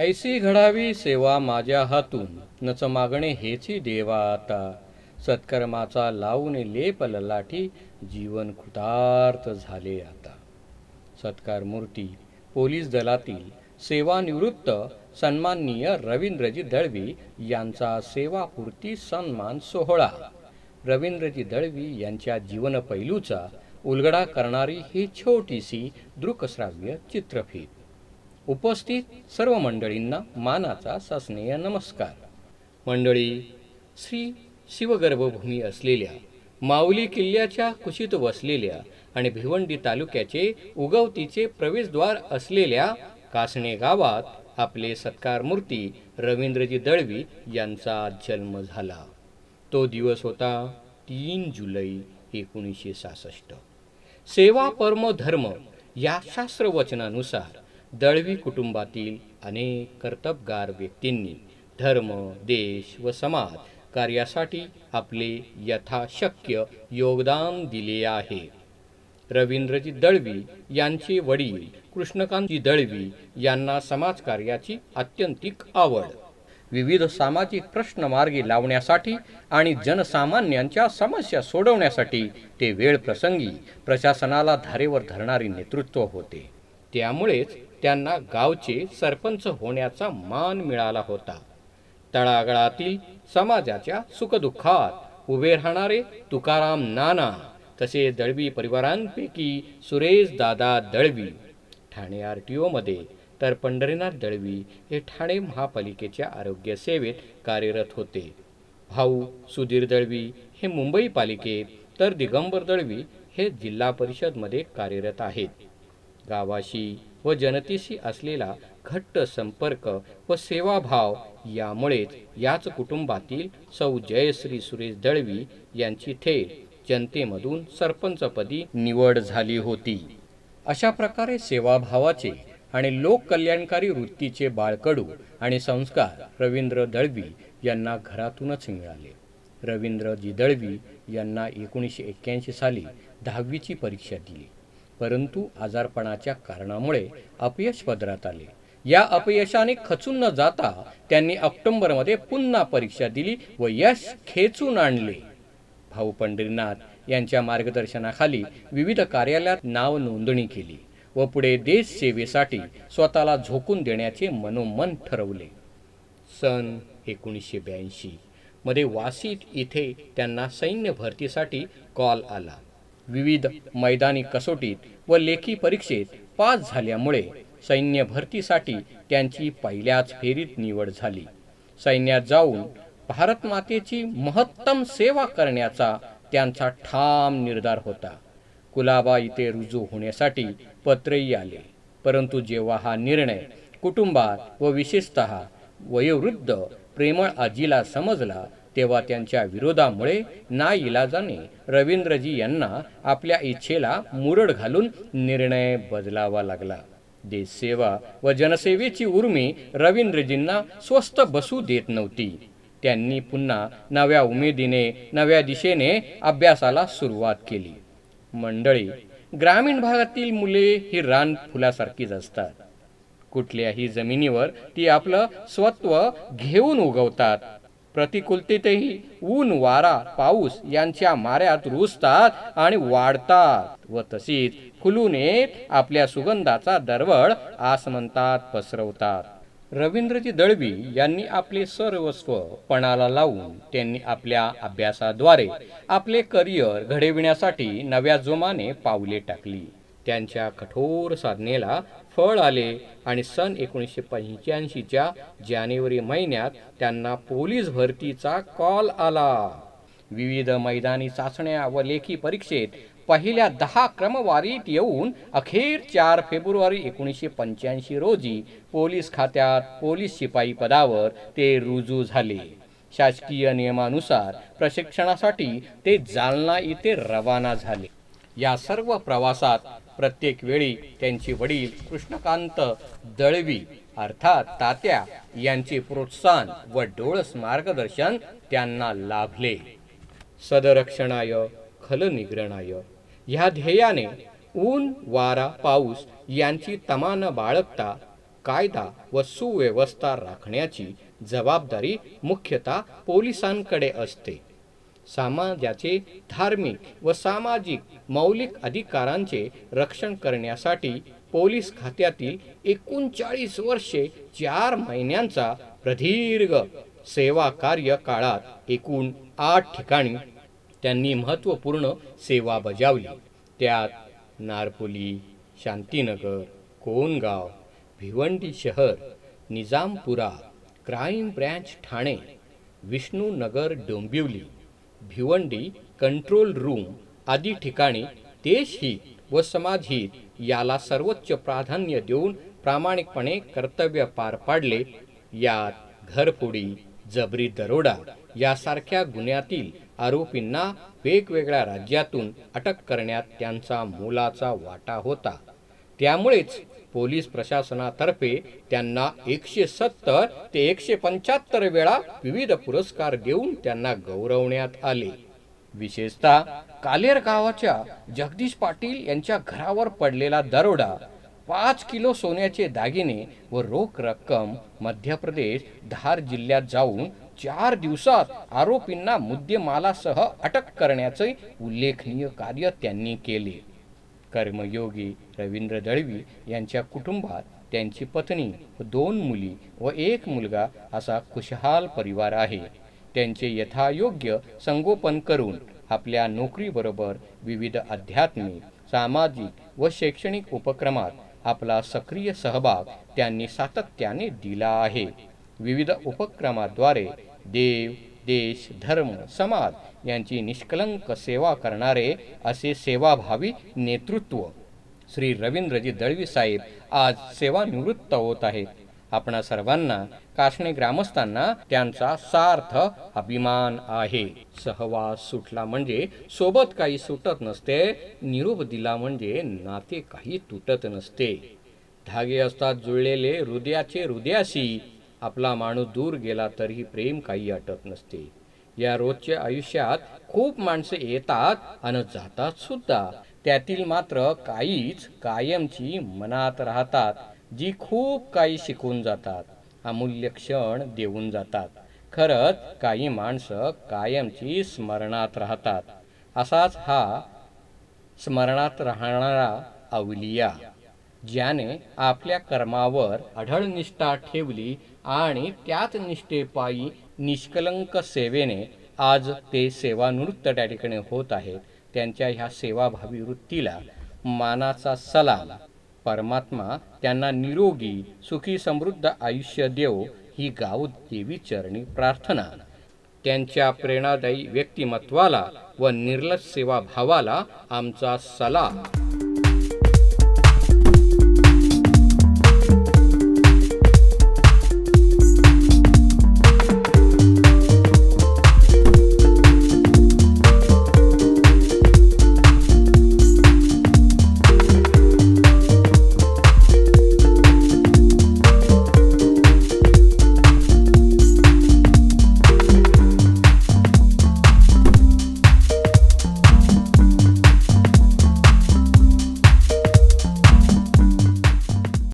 ऐसी घडावी सेवा माझ्या हातून. नच मागणे हेची देवा आता. सत्कर्माचा लावून लेप ललाठी जीवन कृतार्थ झाले आता. सत्कार मूर्ती पोलीस दलातील सेवानिवृत्त सन्माननीय रवींद्रजी दळवी यांचा सेवापूर्ती सन्मान सोहळा. रवींद्रजी दळवी यांच्या जीवनपैलूचा उलगडा करणारी ही छोटीशी दृकश्राव्य चित्रफीत. उपस्थित सर्व मंडळींना मानाचा सस्नेय नमस्कार. मंडळी श्री शिवगर्भभूमी असलेल्या माऊली किल्ल्याच्या कुशीत वसलेल्या आणि भिवंडी तालुक्याचे उगवतीचे प्रवेशद्वार असलेल्या कासणे गावात आपले सत्कार मूर्ती रवींद्रजी दळवी यांचा जन्म झाला. तो दिवस होता तीन जुलै एकोणीसशे सहासष्ट. सेवा परम धर्म या शास्त्रवचनानुसार दळवी कुटुंबातील अनेक कर्तबगार व्यक्तींनी धर्म देश व समाज कार्यासाठी आपले यथाशक्य योगदान दिले आहे. रवींद्रजी दळवी यांचे वडील कृष्णकांतजी दळवी यांना समाजकार्याची अत्यंतिक आवड. विविध सामाजिक प्रश्न मार्गी लावण्यासाठी आणि जनसामान्यांच्या समस्या सोडवण्यासाठी ते वेळ प्रसंगी प्रशासनाला धारेवर धरणारे नेतृत्व होते. त्यामुळेच त्यांना गावचे सरपंच होण्याचा मान मिळाला होता. तळागळातील समाजाच्या सुखदुःखात उभे राहणारे तुकाराम नाना तसे दळवी परिवारांपैकी सुरेश दादा दळवी ठाणे आर टी ओमध्ये तर पंढरीनाथ दळवी हे ठाणे महापालिकेच्या आरोग्य सेवेत कार्यरत होते. भाऊ सुधीर दळवी हे मुंबई पालिकेत तर दिगंबर दळवी हे जिल्हा परिषदमध्ये कार्यरत आहेत. गावाशी व जनतेशी असलेला घट्ट संपर्क व सेवाभाव यामुळेच याच कुटुंबातील सौ जयश्री सुरेश दळवी यांची थेट जनतेमधून सरपंचपदी निवड झाली होती. अशा प्रकारे सेवाभावाचे आणि लोककल्याणकारी वृत्तीचे बाळकडू आणि संस्कार रवींद्र दळवी यांना घरातूनच मिळाले. रवींद्रजी दळवी यांना एकोणीसशे एक्क्याऐंशी साली दहावीची परीक्षा दिली. परंतु आजारपणाच्या कारणामुळे अपयश पदरात आले. या अपयशाने खचून न जाता त्यांनी ऑक्टोबरमध्ये पुन्हा परीक्षा दिली व यश खेचून आणले. भाऊ पंढरीनाथ यांच्या मार्गदर्शनाखाली विविध कार्यालयात नाव नोंदणी केली व पुढे देश सेवेसाठी स्वतःला झोकून देण्याचे मनोमन ठरवले. सन एकोणीसशे ब्याऐंशी मध्ये वाशीत इथे त्यांना सैन्य भरतीसाठी कॉल आला. विविध मैदानी कसोटीत व लेखी परीक्षेत पास झाल्यामुळे सैन्य भरतीसाठी त्यांची पहिल्याच फेरीत निवड झाली. सैन्यात जाऊन भारत मातेची महत्तम सेवा करण्याचा त्यांचा ठाम निर्धार होता. कुलाबा इथे रुजू होण्यासाठी पत्रही आले. परंतु जेव्हा हा निर्णय कुटुंबात व विशेषत वयोवृद्ध प्रेमळ आजीला समजला तेव्हा त्यांच्या विरोधामुळे ना इलाजाने रवींद्रजी यांना आपल्या इच्छेला मुरड घालून निर्णय बदलावा लागला. देशसेवा व जनसेवेची उर्मी रवींद्रजींना स्वस्त बसू देत नव्हती. त्यांनी पुन्हा नव्या उमेदीने नव्या दिशेने अभ्यासाला सुरुवात केली. मंडळी ग्रामीण भागातील मुले ही रान फुलासारखीच असतात. कुठल्याही जमिनीवर ती आपलं स्वत्व घेऊन उगवतात. प्रतिकूलतेतही ऊन वारा पाऊस यांच्या माऱ्यात रुजतात आणि वाढतात. व तशीच फुलून येत आपल्या सुगंधाचा दरवळ आसमंतात पसरवतात. रवींद्रजी दळवी यांनी आपले सर्वस्व पणाला लावून त्यांनी आपल्या अभ्यासाद्वारे आपले करिअर घडविण्यासाठी नव्या जोमाने पावले टाकली. त्यांच्या कठोर साधनेला फळ आले आणि सन एकोणीसशे पंच्याऐंशीच्या जानेवारी महिन्यात त्यांना पोलीस भरतीचा कॉल आला. विविध मैदानी चाचण्या व लेखी परीक्षेत पहिल्या दहा क्रमवारीत येऊन अखेर चार फेब्रुवारी एकोणीसशे पंच्याऐंशी रोजी पोलीस खात्यात पोलीस शिपाई पदावर ते रुजू झाले. शासकीय नियमानुसार प्रशिक्षणासाठी ते जालना इथे रवाना झाले. या सर्व प्रवासात प्रत्येक वेळी त्यांचे वडील कृष्णकांत दळवी अर्थात तात्या यांचे प्रोत्साहन व डोळस मार्गदर्शन त्यांना लाभले. सदरक्षणाय खलनिग्रणाय ह्या ध्येयाने ऊन वारा पाऊस यांची तमान बाळगता कायदा व सुव्यवस्था राखण्याची जबाबदारी मुख्यतः पोलिसांकडे असते. समाजाचे धार्मिक व सामाजिक मौलिक अधिकारांचे रक्षण करण्यासाठी पोलीस खात्यातील एकोणचाळीस वर्षे चार महिन्यांचा प्रदीर्घ सेवा कार्य काळात एकूण आठ ठिकाणी त्यांनी महत्त्वपूर्ण सेवा बजावली. त्यात नारपोली शांतीनगर कोनगाव भिवंडी शहर Nizampura crime branch Thane Vishnunagar Dombivli Bhiwandi control room आदी ठिकाणी देशहित व समाजहित याला सर्वोच्च प्राधान्य देऊन प्रामाणिकपणे कर्तव्य पार पाडले. यात घरफोडी जबरी दरोडा यासारख्या गुन्ह्यातील आरोपींना वेगवेगळ्या राज्यातून अटक करण्यात त्यांचा मोलाचा वाटा होता. त्यामुळेच पोलीस प्रशासनातर्फे त्यांना एकशे सत्तर ते एकशे पंच्याहत्तर वेळा विविध पुरस्कार देऊन त्यांना गौरवण्यात आले. विशेषतः कालेर गावाच्या जगदीश पाटील यांच्या घरावर पडलेला दरोडा पाच किलो सोन्याचे दागिने व रोख रक्कम मध्य प्रदेश धार जिल्ह्यात जाऊन चार दिवसात आरोपींना मुद्देमालासह अटक करण्याचे उल्लेखनीय कार्य त्यांनी केले. कर्मयोगी रवींद्र दळवी यांच्या कुटुंबात त्यांची पत्नी व दोन मुली व एक मुलगा असा खुशहाल परिवार आहे. त्यांचे यथायोग्य संगोपन करून आपल्या नोकरीबरोबर विविध आध्यात्मिक सामाजिक व शैक्षणिक उपक्रमात आपला सक्रिय सहभाग त्यांनी सातत्याने दिला आहे. विविध उपक्रमाद्वारे देव देश धर्म समाज यांची निष्कलंक सेवा करणारे असे सेवाभावी नेतृत्व श्री रवींद्रजी दळवी साहेब आज सेवानिवृत्त होत आहेत. आपणा सर्वांना काशणे ग्रामस्थांना त्यांचा सार्थ अभिमान आहे. सहवास सुटला म्हणजे सोबत काही सुटत नसते निरोप दिला म्हणजे नाते काही तुटत नसते. धागे असतात जुळलेले हृदयाचे हृदयाशी आपला माणूस दूर गेला तरीही प्रेम काही अटत नसते. या रोजच्या आयुष्यात खूप माणसे येतात आणि जातात सुद्धा. त्यातील मात्र काहीच कायमची मनात राहतात जी खूप काही शिकून जातात. अमूल्य क्षण देऊन जातात. खरंच काही माणसं कायमची स्मरणात राहतात. असाच हा स्मरणात राहणारा अवलिया. ज्याने आपल्या कर्मावर अढळ निष्ठा ठेवली आणि त्याच निष्ठेपायी निष्कलंक सेवेने आज ते सेवानिवृत्त त्या ठिकाणी होत आहेत त्यांच्या ह्या सेवाभावी वृत्तीला मानाचा सलाम. परमात्मा त्यांना निरोगी सुखी समृद्ध आयुष्य देव ही गाव देवी चरणी प्रार्थना. त्यांच्या प्रेरणादायी व्यक्तिमत्वाला व निर्लज सेवाभावाला आमचा सलाम.